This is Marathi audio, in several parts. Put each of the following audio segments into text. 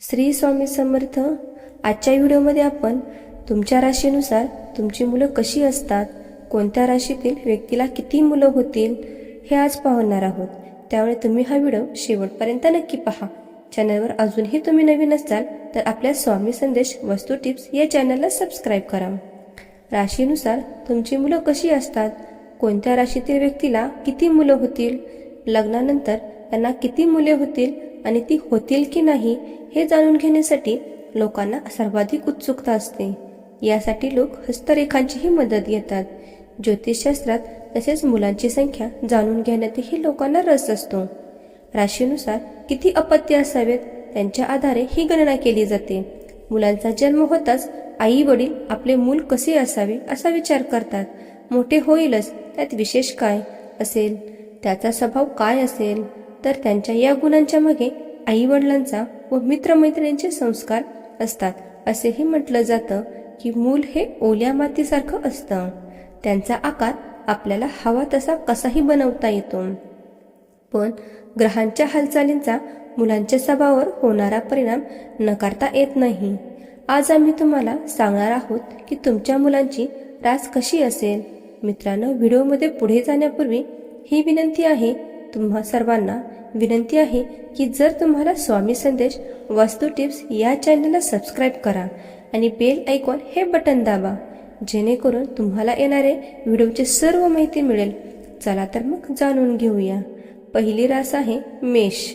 श्री स्वामी समर्थ. आजच्या व्हिडिओमध्ये आपण तुमच्या राशीनुसार तुमची मुलं कशी असतात कोणत्या राशीतील व्यक्तीला किती मुलं होतील हे आज पाहणार आहोत. त्यामुळे तुम्ही हा व्हिडिओ शेवटपर्यंत नक्की पहा. चॅनलवर अजूनही तुम्ही नवीन असाल तर आपल्या स्वामी संदेश वस्तू टिप्स या चॅनलला सबस्क्राईब करा. राशीनुसार तुमची मुलं कशी असतात कोणत्या राशीतील व्यक्तीला किती मुलं होतील लग्नानंतर त्यांना किती मुले होतील आणि ती होतील की नाही हे जाणून घेण्यासाठी लोकांना सर्वाधिक उत्सुकता असते. यासाठी लोक हस्तरेखांचीही मदत घेतात. ज्योतिषशास्त्रात तसेच मुलांची संख्या जाणून घेण्यातही लोकांना रस असतो. राशीनुसार किती अपत्य असावेत त्यांच्या आधारे ही गणना केली जाते. मुलांचा जन्म होताच आई वडील आपले मूल कसे असावे असा विचार करतात. मोठे होईलच त्यात विशेष काय असेल? त्याचा स्वभाव काय असेल? तर त्यांच्या या गुणांच्या मागे आई वडिलांचा व मित्रमैत्रिणींचे संस्कार असतात. असेही म्हटलं जातं की मूल हे ओल्या मातीसारखं असतं. त्यांचा आकार आपल्याला हवा तसा कसाही बनवता येतो. पण ग्रहांच्या हालचालींचा मुलांच्या स्वभावावर होणारा परिणाम नकारता येत नाही. आज आम्ही तुम्हाला सांगणार आहोत की तुमच्या मुलांची रास कशी असेल. मित्रांनो व्हिडिओमध्ये पुढे जाण्यापूर्वी ही विनंती आहे तुम्हा सर्वांना विनंती आहे की जर तुम्हाला स्वामी संदेश वास्तू टिप्स या चॅनलला सबस्क्राईब करा आणि बेल आयकॉन हे बटन दाबा जेणेकरून तुम्हाला येणारे व्हिडिओची सर्व माहिती मिळेल. चला तर मग जाणून घेऊया. पहिली रास आहे मेष.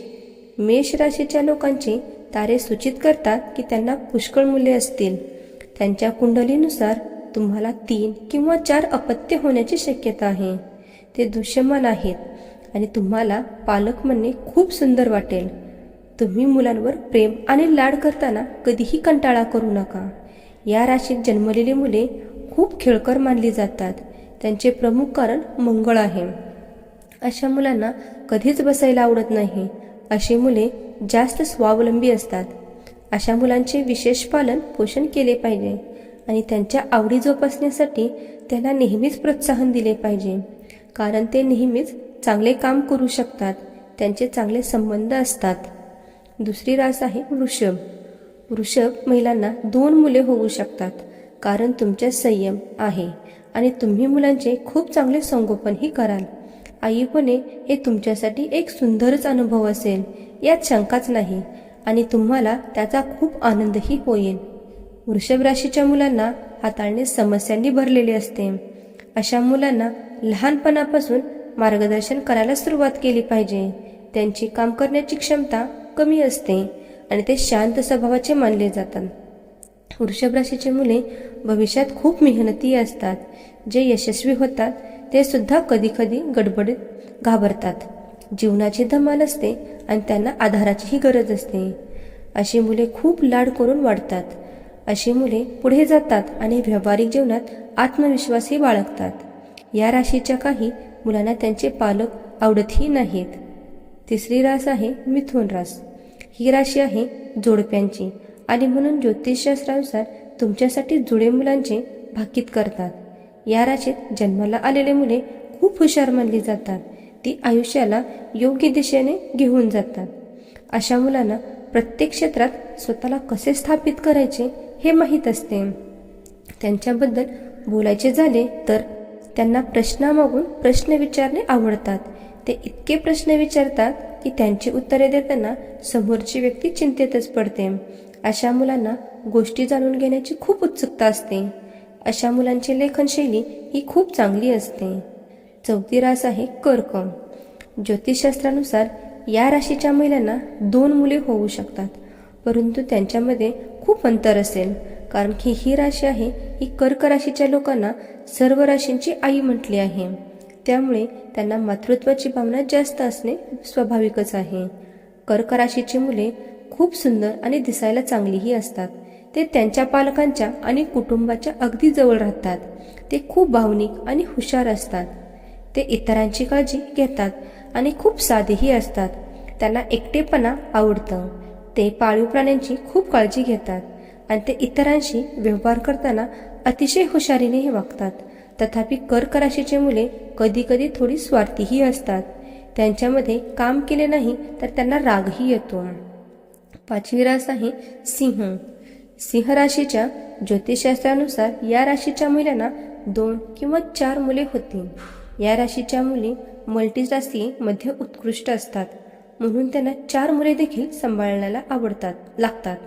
मेष राशीच्या लोकांचे तारे सूचित करतात की त्यांना पुष्कळ मुले असतील. त्यांच्या कुंडलीनुसार तुम्हाला तीन किंवा चार अपत्य होण्याची शक्यता आहे. ते दृश्यमान आहेत. आणि तुम्हाला पालक म्हणणे खूप सुंदर वाटेल. तुम्ही मुलांवर प्रेम आणि लाड करताना कधीही कंटाळा करू नका. या राशीत जन्मलेली मुले खूप खेळकर मानली जातात. त्यांचे प्रमुख कारण मंगळ आहे. अशा मुलांना कधीच बसायला आवडत नाही. अशी मुले जास्त स्वावलंबी असतात. अशा मुलांचे विशेष पालन पोषण केले पाहिजे आणि त्यांच्या आवडी जोपासण्यासाठी त्यांना नेहमीच प्रोत्साहन दिले पाहिजे. कारण ते नेहमीच चांगले काम करू शकतात. त्यांचे चांगले संबंध असतात. दुसरी रास आहे वृषभ. वृषभ महिलांना दोन मुले होऊ शकतात. कारण तुमच्या संयम आहे आणि तुम्ही मुलांचे खूप चांगले संगोपनही कराल. आईपणे हे तुमच्यासाठी एक सुंदरच अनुभव असेल. यात शंकाच नाही आणि तुम्हाला त्याचा खूप आनंदही होईल. वृषभ राशीच्या मुलांना हाताळणे समस्यांनी भरलेले असते. अशा मुलांना लहानपणापासून मार्गदर्शन करायला सुरुवात केली पाहिजे. त्यांची काम करण्याची क्षमता कमी असते आणि ते शांत स्वभावाचे मानले जातात. वृषभ राशीची मुले भविष्यात खूप मेहनती असतात. जे यशस्वी होतात ते सुद्धा कधीकधी गडबडीत घाबरतात. जीवनाची धमाल असते आणि त्यांना आधाराचीही गरज असते. अशी मुले खूप लाड करून वाढतात. अशी मुले पुढे जातात आणि व्यावहारिक जीवनात आत्मविश्वासही बाळगतात. या राशीच्या काही मुलांना त्यांचे पालक आवडतही नाहीत. तिसरी रास आहे मिथुन रास. ही राशी आहे जोडप्यांची आणि म्हणून ज्योतिषशास्त्रानुसार तुमच्यासाठी जुळे मुलांचे भाकीत करतात. या राशीत जन्माला आलेले मुले खूप हुशार मानली जातात. ती आयुष्याला योग्य दिशेने घेऊन जातात. अशा मुलांना प्रत्येक क्षेत्रात स्वतःला कसे स्थापित करायचे हे माहीत असते. त्यांच्याबद्दल बोलायचे झाले तर त्यांना प्रश्नामागून प्रश्न विचारणे आवडतात. ते इतके प्रश्न विचारतात की त्यांची उत्तरे देताना समोरची व्यक्ती चिंतेतच पडते. अशा मुलांना गोष्टी जाणून घेण्याची खूप उत्सुकता असते. अशा मुलांची लेखनशैली ही खूप चांगली असते. चौथी रास आहे कर्क. ज्योतिषशास्त्रानुसार या राशीच्या महिलांना दोन मुले होऊ शकतात. परंतु त्यांच्यामध्ये खूप अंतर असेल. कारण की ही राशी आहे ही कर्क राशीच्या लोकांना सर्व राशींची आई म्हटली आहे. त्यामुळे त्यांना मातृत्वाची भावना जास्त असणे स्वाभाविकच आहे. कर्क राशीची मुले खूप सुंदर आणि दिसायला चांगलीही असतात. ते त्यांच्या पालकांच्या आणि कुटुंबाच्या अगदी जवळ राहतात. ते खूप भावनिक आणि हुशार असतात. ते इतरांची काळजी घेतात आणि खूप साधेही असतात. त्यांना एकटेपणा आवडतं. ते पाळीव प्राण्यांची खूप काळजी घेतात आणि ते इतरांशी व्यवहार करताना अतिशय हुशारीनेही वागतात. तथापि कर्क राशीची मुले कधीकधी थोडी स्वार्थीही असतात. त्यांच्यामध्ये काम केले नाही तर त्यांना रागही येतो. पाचवी रास आहे सिंह. सिंह राशीच्या ज्योतिषशास्त्रानुसार या राशीच्या मुलांना दोन किंवा चार मुले होतील या राशीच्या मुली मल्टीराशीमध्ये उत्कृष्ट असतात. म्हणून त्यांना चार मुले देखील सांभाळण्याला आवडतात लागतात.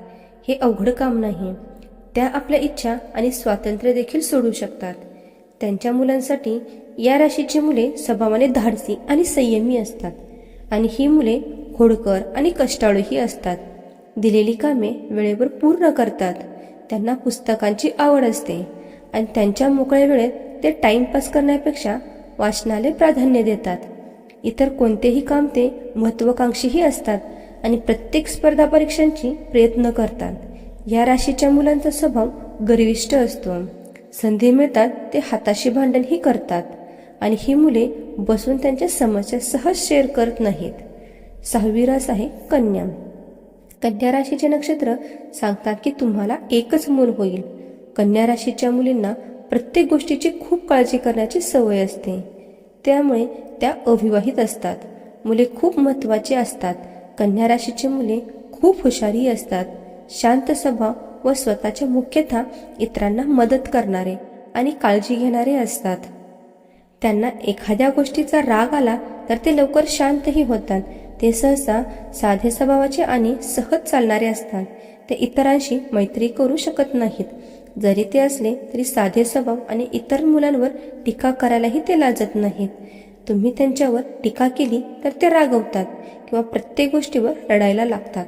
हे अवघड काम नाही. त्या आपल्या इच्छा आणि स्वातंत्र्य देखील सोडू शकतात. त्यांच्या मुलांसाठी या राशीची मुले स्वभावाने धाडसी आणि संयमी असतात. आणि ही मुले खोडकर आणि कष्टाळूही असतात. दिलेली कामे वेळेवर पूर्ण करतात. त्यांना पुस्तकांची आवड असते. आणि त्यांच्या मोकळ्या वेळेत ते टाइमपास करण्यापेक्षा वाचनालय प्राधान्य देतात. इतर कोणतेही काम ते महत्वाकांक्षीही असतात आणि प्रत्येक स्पर्धा परीक्षांची प्रयत्न करतात. या राशीच्या मुलांचा स्वभाव गर्विष्ट असतो. संधी मिळतात ते हाताशी भांडणही करतात. आणि ही मुले बसून त्यांच्या समस्या सहज शेअर करत नाहीत. सहावी रास आहे कन्या. कन्या राशीचे नक्षत्र सांगतात की तुम्हाला एकच मूल होईल. कन्या राशीच्या मुलींना प्रत्येक गोष्टीची खूप काळजी करण्याची सवय असते. त्यामुळे त्या अविवाहित असतात. मुले खूप महत्त्वाची असतात. कन्या राशीची मुले खूप हुशारी असतात. शांत स्वभाव व स्वतःच्या मुख्यतः इतरांना मदत करणारे आणि काळजी घेणारे असतात. त्यांना एखाद्या गोष्टीचा राग आला तर ते लवकर शांतही होतात. ते सहसा साधे स्वभावाचे आणि सहज चालणारे असतात. ते इतरांशी मैत्री करू शकत नाहीत. जरी ते असले तरी साधे स्वभाव आणि इतर मुलांवर टीका करायलाही ते लाजत नाहीत. तुम्ही त्यांच्यावर टीका केली तर ते रागवतात किंवा प्रत्येक गोष्टीवर रडायला लागतात.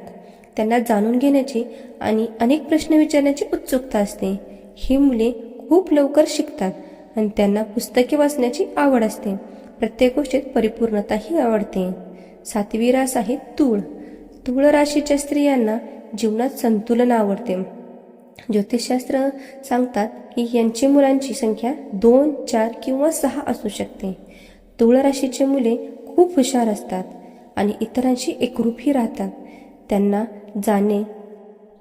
त्यांना जाणून घेण्याची आणि अनेक प्रश्न विचारण्याची उत्सुकता असते. ही मुले खूप लवकर शिकतात आणि त्यांना पुस्तके वाचण्याची आवड असते. प्रत्येक गोष्टीत परिपूर्णताही आवडते. सातवी रास आहे तूळ. तूळ राशीच्या स्त्रियांना जीवनात संतुलन आवडते. ज्योतिषशास्त्र सांगतात की यांची मुलांची संख्या दोन चार किंवा सहा असू शकते. तुळ राशीचे मुले खूप हुशार असतात आणि इतरांशी एकरूपही राहतात. त्यांना जाणे.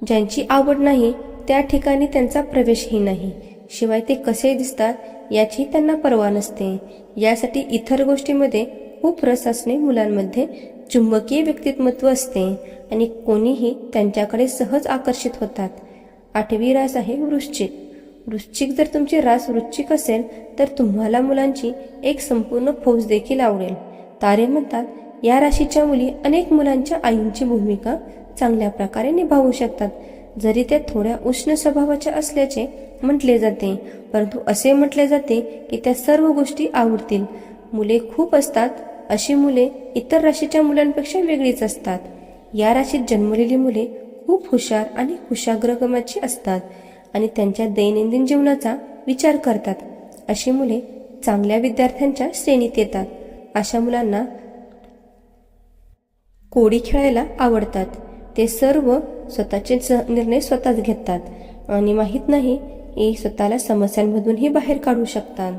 ज्यांची आवड नाही त्या ठिकाणी त्यांचा प्रवेशही नाही. शिवाय ते कसे दिसतात याची त्यांना पर्वा नसते. यासाठी इतर गोष्टीमध्ये खूप रस असणे मुलांमध्ये चुंबकीय व्यक्तिमत्व असते आणि कोणीही त्यांच्याकडे सहज आकर्षित होतात. आठवी रास आहे वृश्चिक. वृश्चिक जर तुमची रास वृश्चिक असेल तर तुम्हाला मुलांची एक संपूर्ण फौज देखील आवडेल. तारे म्हणतात या राशीच्या मुली अनेक मुलांच्या आईंची भूमिका चांगल्या प्रकारे निभावू शकतात. जरी त्या थोड्या उष्ण स्वभावाच्या असल्याचे म्हटले जाते परंतु असे म्हटले जाते की त्या सर्व गोष्टी आवडतील. मुले खूप असतात अशी मुले इतर राशीच्या मुलांपेक्षा वेगळीच असतात. या राशीत जन्मलेली मुले खूप हुशार आणि हुशाग्रगमाची असतात आणि त्यांच्या दैनंदिन जीवनाचा विचार करतात. अशी मुले चांगल्या विद्यार्थ्यांच्या श्रेणीत येतात. अशा मुलांना कोडी खेळायला आवडतात. ते सर्व स्वतःचे स- निर्णय स्वतःच घेतात. आणि माहीत नाही की स्वतःला समस्यांमधूनही बाहेर काढू शकतात.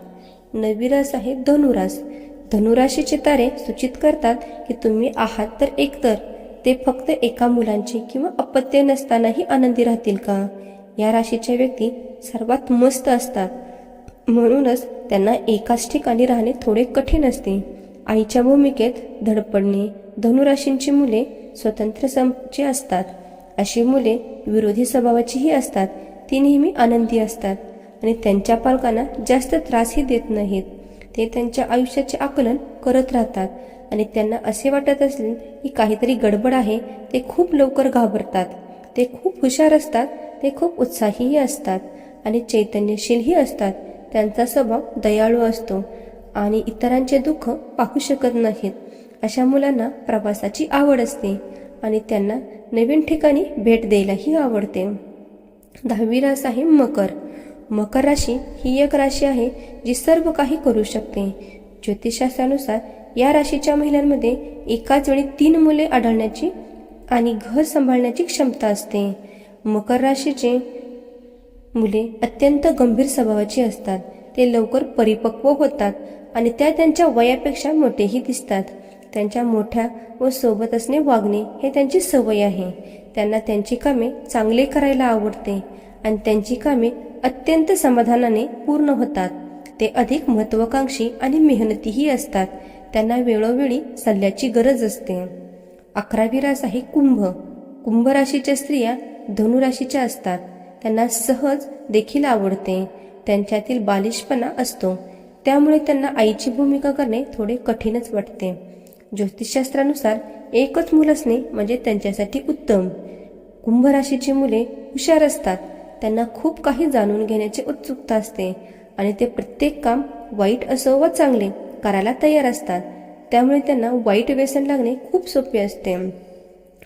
नवीरास आहे धनुरास. धनुराशीचे तारे सूचित करतात की तुम्ही आहात तर एकतर. ते फक्त एका मुलांचे किंवा अपत्य नसतानाही आनंदी राहतील का? या राशीच्या व्यक्ती सर्वात मस्त असतात. म्हणूनच त्यांना एकाच ठिकाणी राहणे थोडे कठीण असते. आईच्या भूमिकेत धडपडणे. धनुराशींची मुले स्वतंत्र संची असतात अशी मुले विरोधी स्वभावाचीही असतात. ती नेहमी आनंदी असतात आणि त्यांच्या पालकांना जास्त त्रासही देत नाहीत. ते त्यांच्या आयुष्याचे आकलन करत राहतात आणि त्यांना असे वाटत असेल की काहीतरी गडबड आहे ते खूप लवकर घाबरतात. ते खूप हुशार असतात ते खूप उत्साहीही असतात आणि चैतन्यशीलही असतात. त्यांचा स्वभाव दयाळू असतो आणि इतरांचे दुःख पाहू शकत नाहीत. अशा मुलांना प्रवासाची आवड असते आणि त्यांना नवीन ठिकाणी भेट द्यायलाही आवडते. दहावी रास आहे मकर. मकर राशी ही एक राशी आहे जी सर्व काही करू शकते. ज्योतिषशास्त्रानुसार या राशीच्या महिलांमध्ये एकाच वेळी तीन मुले आढळण्याची आणि घर सांभाळण्याची क्षमता असते. मकर राशीचे मुले अत्यंत गंभीर स्वभावाची असतात. ते लवकर परिपक्व होतात आणि त्या त्यांच्या वयापेक्षा मोठेही दिसतात. त्यांच्या मोठ्या व सोबत असणे वागणे हे त्यांची सवय आहे. त्यांना त्यांची कामे चांगले करायला आवडते आणि त्यांची कामे अत्यंत समाधानाने पूर्ण होतात. ते अधिक महत्वाकांक्षी आणि मेहनतीही असतात. त्यांना वेळोवेळी सल्ल्याची गरज असते. अकरावी रास आहे कुंभ. कुंभ राशीच्या स्त्रिया धनुराशीच्या असतात. त्यांना सहज देखील आवडते. त्यांच्यातील बालिशपणा असतो. त्यामुळे त्यांना आईची भूमिका करणे थोडे कठीणच वाटते. ज्योतिषशास्त्रानुसार एकच मूल असणे म्हणजे त्यांच्यासाठी उत्तम. कुंभ राशीची मुले हुशार असतात. त्यांना खूप काही जाणून घेण्याची उत्सुकता असते आणि ते प्रत्येक काम वाईट असो व चांगले करायला तयार असतात. त्यामुळे त्यांना वाईट व्यसन लागणे खूप सोपे असते.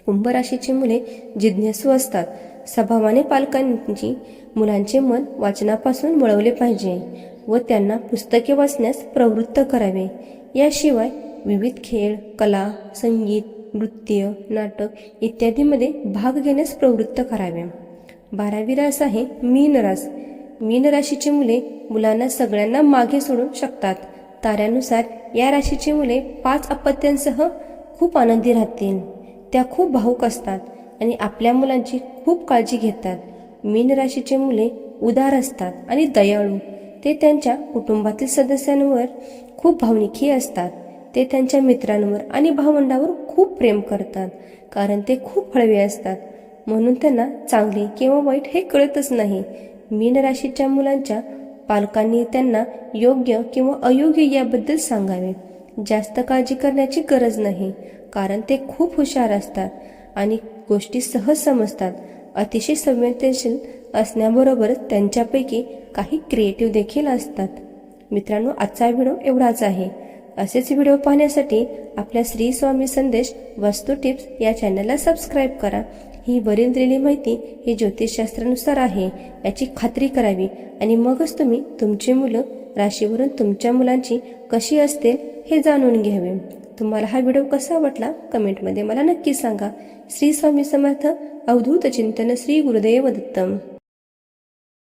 कुंभ राशीची मुले जिज्ञासू असतात. स्वभावाने पालकांची मुलांचे मन वाचनापासून वळवले पाहिजे व त्यांना पुस्तके वाचण्यास प्रवृत्त करावे. याशिवाय विविध खेळ कला संगीत नृत्य नाटक इत्यादीमध्ये भाग घेण्यास प्रवृत्त करावे. बारावी रास आहे मीन रास. मीन राशीची मुले मुलांना सगळ्यांना मागे सोडू शकतात. ताऱ्यानुसार या राशीची मुले पाच अपत्यांसह खूप आनंदी राहतील. त्या खूप भाऊक असतात आणि आपल्या मुलांची खूप काळजी घेतात. मीन राशीचे मुले उदार असतात आणि दयाळू. ते त्यांच्या कुटुंबातील सदस्यांवर खूप भावनिकी असतात. ते त्यांच्या मित्रांवर आणि भावंडावर खूप प्रेम करतात कारण ते खूप हळवे असतात. म्हणून त्यांना चांगले किंवा वाईट हे कळतच नाही. मीन राशीच्या मुलांच्या पालकांनी त्यांना योग्य किंवा अयोग्य याबद्दल सांगावे. जास्त काळजी करण्याची गरज नाही कारण ते खूप हुशार असतात आणि गोष्टी सहज समजतात. अतिशय संवेदनशील असण्याबरोबरच त्यांच्यापैकी काही क्रिएटिव्ह देखील असतात. मित्रांनो आजचा व्हिडिओ एवढाच आहे. असेच व्हिडिओ पाहण्यासाठी आपल्या श्री स्वामी संदेश वस्तू टिप्स या चॅनलला सबस्क्राईब करा. ही वरील दिलेली माहिती ही ज्योतिषशास्त्रानुसार आहे याची खात्री करावी. आणि मगच तुम्ही तुमची मुलं राशीवरून तुमच्या मुलांची कशी असतील हे जाणून घ्यावे. तुम्हाला हा व्हिडिओ कसा वाटला कमेंटमध्ये मला नक्की सांगा. श्री स्वामी समर्थ अवधूत चिंतन श्री गुरुदेव दत्तम.